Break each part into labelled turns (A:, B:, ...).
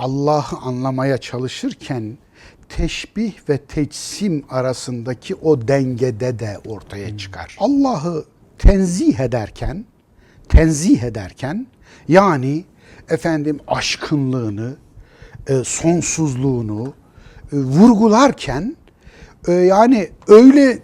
A: Allah'ı anlamaya çalışırken teşbih ve teçsim arasındaki o dengede de ortaya çıkar. Allah'ı tenzih ederken, tenzih ederken yani efendim aşkınlığını, e, sonsuzluğunu e, vurgularken e, yani öyle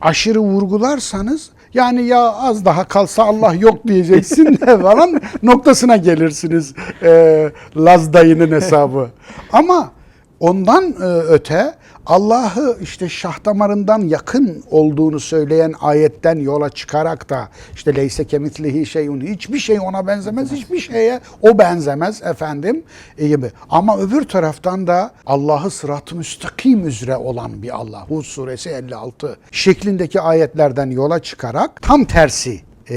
A: aşırı vurgularsanız yani ya az daha kalsa Allah yok diyeceksin de falan noktasına gelirsiniz e, Laz dayının hesabı. Ama ondan e, öte Allah'ı işte şah damarından yakın olduğunu söyleyen ayetten yola çıkarak da işte leyse kemitlihi şeyun hiçbir şey ona benzemez hiçbir şeye o benzemez efendim e, gibi. Ama öbür taraftan da Allah'ı sırat-ı müstakim üzere olan bir Allah. Hud suresi 56 şeklindeki ayetlerden yola çıkarak tam tersi e,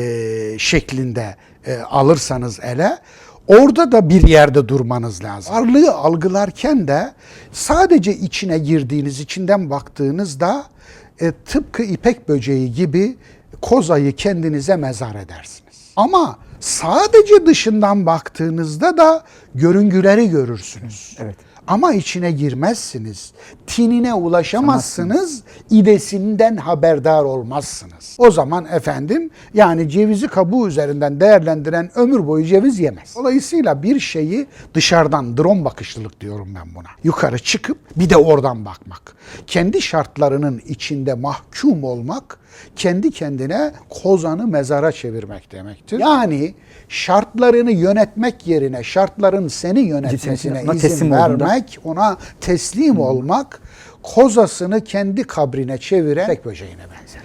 A: şeklinde e, alırsanız ele Orada da bir yerde durmanız lazım. Varlığı algılarken de sadece içine girdiğiniz, içinden baktığınızda e, tıpkı ipek böceği gibi kozayı kendinize mezar edersiniz. Ama sadece dışından baktığınızda da görüngüleri görürsünüz.
B: Evet.
A: Ama içine girmezsiniz. Tinine ulaşamazsınız. idesinden haberdar olmazsınız. O zaman efendim yani cevizi kabuğu üzerinden değerlendiren ömür boyu ceviz yemez. Dolayısıyla bir şeyi dışarıdan drone bakışlılık diyorum ben buna. Yukarı çıkıp bir de oradan bakmak. Kendi şartlarının içinde mahkum olmak kendi kendine kozanı mezara çevirmek demektir. Yani şartlarını yönetmek yerine şartların seni yönetmesine
B: Ona
A: izin
B: teslim olduğunda-
A: vermek, ona teslim olmak kozasını kendi kabrine çeviren ipek böceğine benzer.